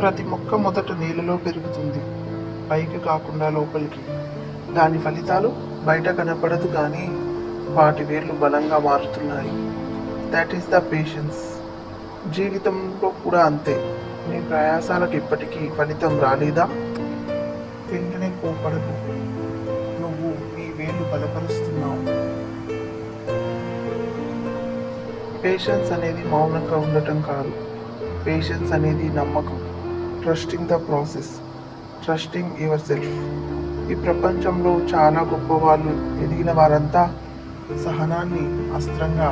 ప్రతి మొక్క మొదట నీళ్ళలో పెరుగుతుంది. పైకి కాకుండా లోపలికి. దాని ఫలితాలు బయట కనపడదు కానీ వాటి వేర్లు బలంగా మారుతున్నాయి. దట్ ఈస్ ద పేషెన్స్ జీవితంలో కూడా అంతే. నీ ప్రయాసాలకు ఇప్పటికీ ఫలితం రాలేదా? వెంటనే కోపడకు నువ్వు నీ వేలు బలపరుస్తున్నావు. పేషెన్స్ అనేది మౌనంగా ఉండటం కాదు. పేషెన్స్ అనేది నమ్మకం. Trusting the process trusting yourself ఈ ప్రపంచంలో చాలా గొప్ప వాళ్ళు ఎదిగిన వారంతా సహనాన్ని అస్త్రంగా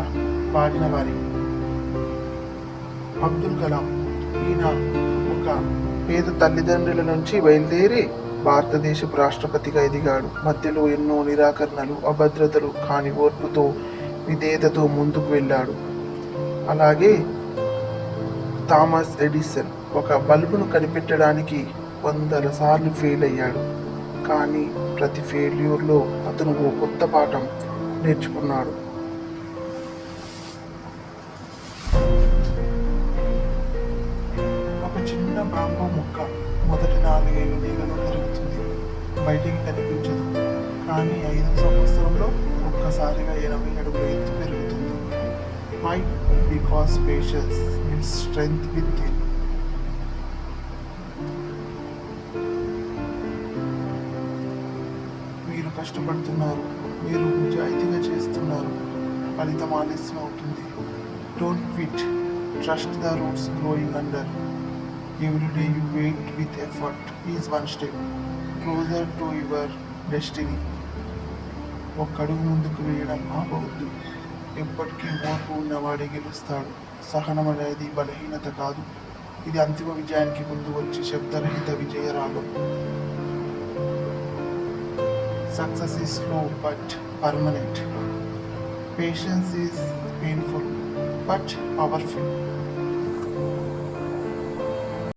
వాడిన వారి. అబ్దుల్ కలాం ఈయన ఒక పేద తల్లిదండ్రుల నుంచి బయలుదేరి భారతదేశపు రాష్ట్రపతిగా ఎదిగాడు. మధ్యలో ఎన్నో నిరాకరణలు అభద్రతలు కాని ఓర్పుతో విధేయతతో ముందుకు వెళ్ళాడు. అలాగే థామస్ ఎడిసన్ ఒక బల్బును కనిపెట్టడానికి వందల సార్లు ఫెయిల్ అయ్యాడు. కానీ ప్రతి ఫెయిల్యూర్లో అతను ఓ కొత్త పాఠం నేర్చుకున్నాడు. ఒక చిన్న బాంబు ముక్క మొదటి నాలుగైదు నీళ్ళలో పెరుగుతుంది. బయటికి కనిపించదు. కానీ ఐదు సంవత్సరంలో ఒక్కసారిగా ఎనభై అడుగుల ఎత్తు పెరుగుతుంది. My because patience means strength within కష్టపడుతున్నారు. మీరు నిజాయితీగా చేస్తున్నారు. ఫలితం ఆలస్యం అవుతుంది. Don't quit trust the roots growing under every day you wait with effort is one step closer to your destiny ఒక్కడుగు ముందుకు వేయడం ఆపవద్దు. ఎప్పటికీ ఓర్పు ఉన్నవాడే గెలుస్తాడు. సహనం అనేది బలహీనత కాదు. ఇది అంతిమ విజయానికి ముందు వచ్చి శబ్దరహిత విజయరాగం. Success is slow but permanent. Patience is painful but powerful.